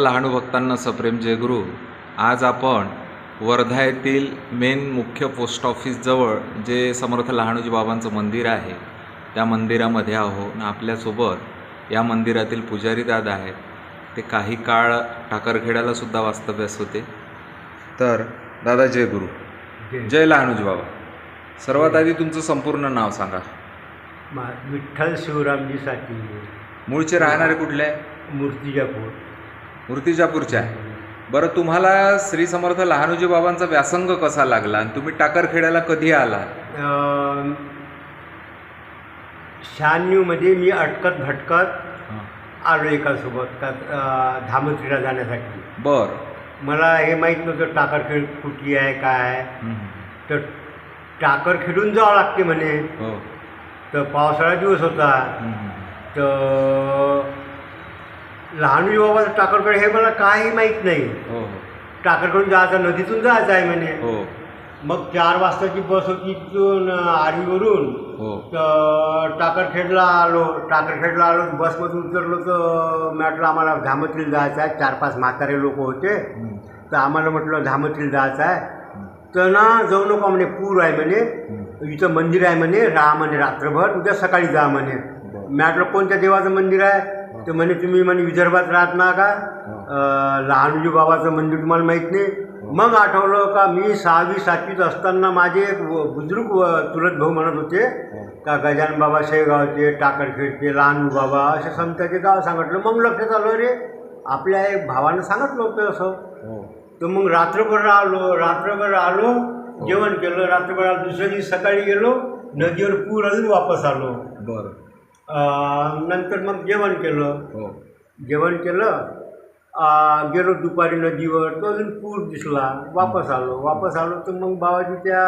लहानू भक्तांना सप्रेम जयगुरु आज आपण वर्धा येथील मेन मुख्य पोस्ट ऑफिसजवळ जे समर्थ लहानूजी बाबांचं मंदिर आहे त्या मंदिरामध्ये आहो आणि आपल्यासोबत या मंदिरातील पुजारी दादा आहेत. ते काही काळ टाकरखेड्याला सुद्धा वास्तव्यास होते तर दादा जय गुरु. जय लहानूजी बाबा. सर्वात आधी तुमचं संपूर्ण नाव सांगा. विठ्ठल शिवरामजी साठी मूळचे राहणारे कुठले? मूर्तिजापूर. मूर्तिजापूरचे आहे बरं तुम्हाला श्री समर्थ लहानूजी बाबांचा व्यासंग कसा लागला? आणि तुम्ही टाकरखेड्याला कधी आला? शहाण्णवमध्ये मी अटकत भटकत आलो एकासोबत का धामत्रीला जाण्यासाठी. बर. मला हे माहीत नव्हतं टाकरखेड कुठली आहे काय आहे. तर टाकरखेडून जावं लागते म्हणे. हो. तर पावसाळा दिवस होता. तर लहानजी बाबाचं टाकरखेड हे मला काही माहीत नाही. हो हो. टाकरखेडून जायचं नदीतून जायचं आहे म्हणे. हो. मग चार वाजताची बस होती तिथून आर्वीवरून हो. तर टाकरखेडला आलो. टाकरखेडला आलो बसमधून उतरलो तर म्हटलं आम्हाला धामत्रीला जायचं आहे. चार पाच म्हातारे लोक होते. तर आम्हाला म्हटलं धामत्रीला जायचं आहे. तर ना जाऊ नको म्हणे पूर आहे म्हणे. इथं मंदिर आहे म्हणे. राहा म्हणे रात्रभर. उद्या सकाळी जा म्हणे. म्हटलं कोणत्या देवाचं मंदिर आहे? तर म्हणे तुम्ही म्हणे विदर्भात राहत ना का? लहानजी बाबाचं मंदिर तुम्हाला माहीत नाही. मग आठवलं का मी सहावी सातवीत असताना माझे एक व- बुजुर्ग चुलत भाऊ म्हणत होते का गजानन बाबा शेगावचे टाकरखेडचे लहान बाबा असे संताचे गाव सांगितलं. मग लक्षात आलं रे आपल्या एक भावानं सांगितलं होतं असं. तर मग रात्रभर आलो रात्रभर आलो जेवण केलं रात्रभर आलो दुसऱ्या दिवशी सकाळी गेलो नदीवर पूर अजून वापस आलो. बर. नंतर मग जेवण केलं. हो. जेवण केलं गेलो दुपारी नदीवर तो अजून पूर दिसला. वापस आलो. वापस आलो तर मग बाबाजी त्या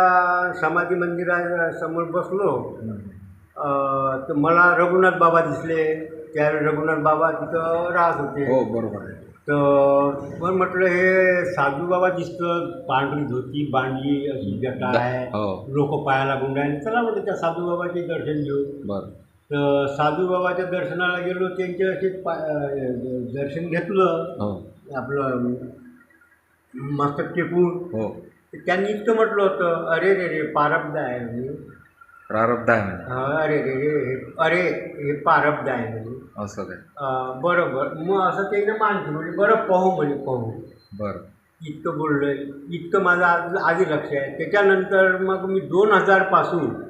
समाधी मंदिरासमोर बसलो. तर मला रघुनाथ बाबा दिसले. त्यावेळी रघुनाथ बाबा तिथं राहत होते. हो बरोबर तर पण म्हटलं हे साधू बाबा दिसतं पांढरी धोती बांधली अशी जटा आहे हो. लोक पायाला गुंडायला चला म्हणजे त्या साधू बाबाचे दर्शन घेऊ. बर. तर साधू बाबाच्या दर्शनाला गेलो त्यांचे असे पा दर्शन घेतलं. हो. आपलं मस्तक टेकून हो. त्यांनी इतकं म्हटलं होतं अरे रे रे पारब्ध आहे म्हणे. प्रारब्ध आहे म्हणजे हा, अरे रे रे हे अरे हे पारब्ध आहे म्हणे. असं काय? अं, बरं बरं मग असं त्याने मानतो म्हणजे बरं पाहू म्हणे पाहू. बर. इतकं बोललोय इतकं माझं आज आधी लक्ष आहे. त्याच्यानंतर मग मी दोन हजारपासून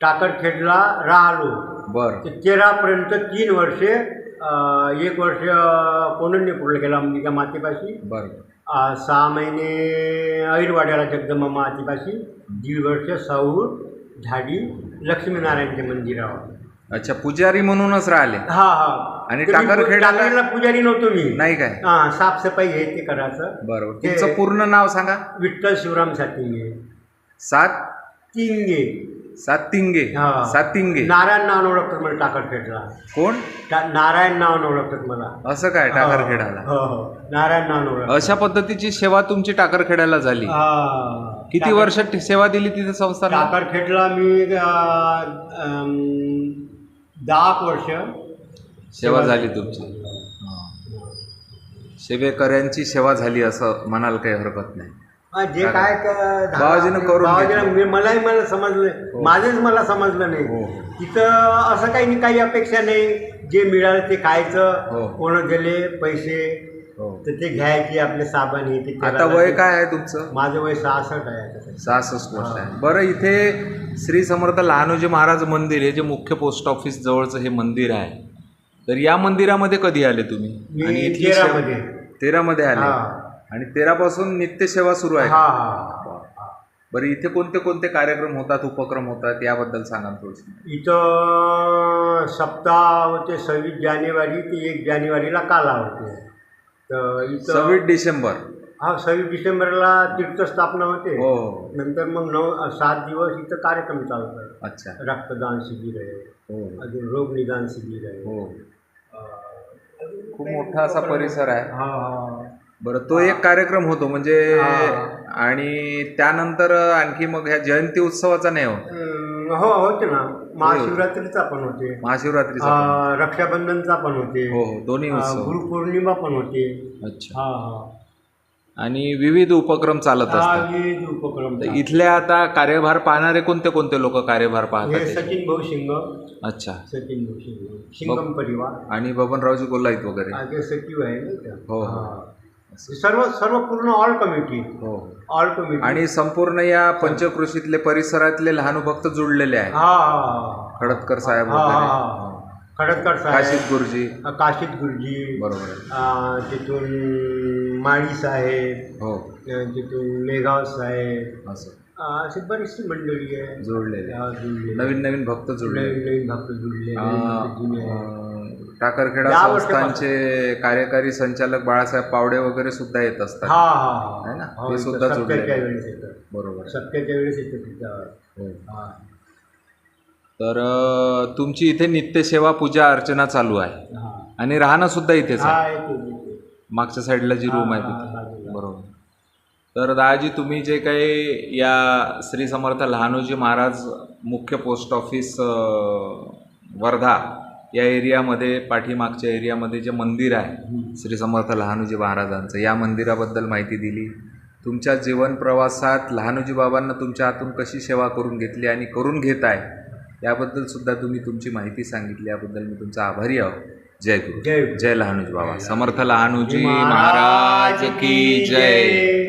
टाकरखेडला राहिलो. बर. ते तेरापर्यंत तीन वर्षे अं, एक वर्ष कोणंदपूरला गेला अंबिका मातेपाशी. बर. अं, सहा महिने ऐरवाड्याला जगदंबा मातेपाशी. दीड वर्ष साऊर झाडी लक्ष्मीनारायणच्या मंदिरावर. अच्छा पुजारी म्हणूनच राहिले. हा हा. आणि मी टाकरखेड्याला- टाकरखेडला पुजारी नव्हतो मी. नाही काय? हा साफसफाई हे ते करायचं. बरोबर. ते- तुमचं पूर्ण नाव सांगा. विठ्ठल शिवराम सातिंगे सात तिंगे सातिंगे. हा. सातिंगे. नारायण नावानं ओळखतात मला टाकरखेडला कोण? टा- नारायण नावानं ओळखतात मला. असं काय? टाकरखेड्याला हो हो. नारायण नावानं ओळखतात. अशा पद्धतीची सेवा तुमची टाकरखेड्याला झाली. हा. किती टाकर- वर्ष ट- सेवा दिली तिथे संस्थान? टाकरखेडला मी अं, अं, दहा एक वर्ष. सेवा झाली तुमची. सेवेकऱ्यांची सेवा झाली असं म्हणाल काही हरकत नाही. हा, जे काय आपलं- करून मलाही मला समजलं. माझंच मला समजलं नाही. हो. तिथं असं काही नाही काही अपेक्षा नाही. जे मिळालं ते खायचं. हो. कोण दिले पैसे. हो. तर ते घ्यायचे आपले साबण हे ते आता वय काय आहे तुमचं? माझं वय सहासष्ट आहे. सहासष्ट वर्ष आहे. बरं इथे श्री समर्थ लहानोजी महाराज मंदिर हे जे मुख्य पोस्ट ऑफिस जवळचं हे मंदिर आहे. तर या मंदिरामध्ये कधी आले तुम्ही? तेरामध्ये. तेरामध्ये आले. हा. आणि तेरापासून नित्यसेवा सुरू आहे. हा हा बरं इथे कोणते कोणते कार्यक्रम होतात उपक्रम होतात याबद्दल सांगा थोडस इथं सप्ताह होते सव्वीस जानेवारी ते एक जानेवारीला काला होते तर इथं सव्वीस डिसेंबर. हा सव्वीस डिसेंबरला तीर्थस्थापना होते. हो. नंतर मग नऊ सात दिवस इथं कार्यक्रम चालतात अच्छा. रक्तदान शिबिर आहे. हो. अजून रोग निदान शिबिर आहे. हो. अं, खूप मोठा असा परिसर आहे. हा हा. बरं तो एक कार्यक्रम होतो म्हणजे. आणि त्यानंतर आणखी मग ह्या जयंती उत्सवाचा नाही हो? हम्म, हो होते ना. महाशिवरात्रीचा पण होते. महाशिवरात्रीचा? अं, रक्षाबंधनचा पण होते. हो हो दोन्ही उत्सव. गुरुपौर्णिमा पण होते. अच्छा. हा हा. आणि विविध उपक्रम चालत असतात. विविध उपक्रम इथल्या आता कार्यभार पाहणारे कोणते कोणते लोक कार्यभार पाहतात सचिन भाऊ शिंग. अच्छा. सचिन भाऊ शिंग. शिंगम परिवार. आणि बबनरावजी गोल्लाईत वगैरे. सचिव आहे. हो, हो. सर्व सर्व पूर्ण ऑल कमिटी हो. ऑल कमिटी आणि संपूर्ण या पंचकृषीतले परिसरातले लहान भक्त जुळलेले आहेत. हा. खडतकर साहेब वगैरे. खडतकर काशिद साहेब गुरुजी काशिद गुरुजी. बरोबर. तिथून माळी साहेब. हो. तिथून मेघाव साहेब. असं. अशी बरीचशी मंडळी आहे जुळलेले जुळलेली. नवीन नवीन भक्त जुळले नवीन नवीन भक्त जुळले टाकरखेडा या. संस्थांचे कार्यकारी संचालक बाळासाहेब पावडे वगैरे सुद्धा येत असतात हा हा है ना? हा इथं सुद्धा आहे. वेळेस येतं बरोबर. सत्याच्या वेळेस येतं तिथं हो. हा तर अं, तुमची इथे नित्यसेवा पूजा अर्चना चालू आहे हा आणि राहणं सुद्धा इथेच आहे हा येतो येतो. मागच्या साईडला जी रूम आहे हा, तिथे बाजूला. बरोबर तर दादाजी तुम्ही जे काही या श्री समर्थ लहानोजी महाराज मुख्य पोस्ट ऑफिस अं, वर्धा या एरियामध्ये पाठीमागच्या एरियामध्ये जे मंदिर आहे श्री समर्थ लहानोजी महाराजांचं या मंदिराबद्दल माहिती दिली. तुमच्या जीवन प्रवासात लहानोजी बाबांना तुमच्या हातून कशी सेवा करून घेतली आणि करून घेत आहे याबद्दल सुद्धा तुम्ही तुमची माहिती सांगितली. याबद्दल मी तुमचा आभारी आहो जय गुरु. जय गुरु. जय लहानोजी बाबा. समर्थ लहानोजी महाराज की जय.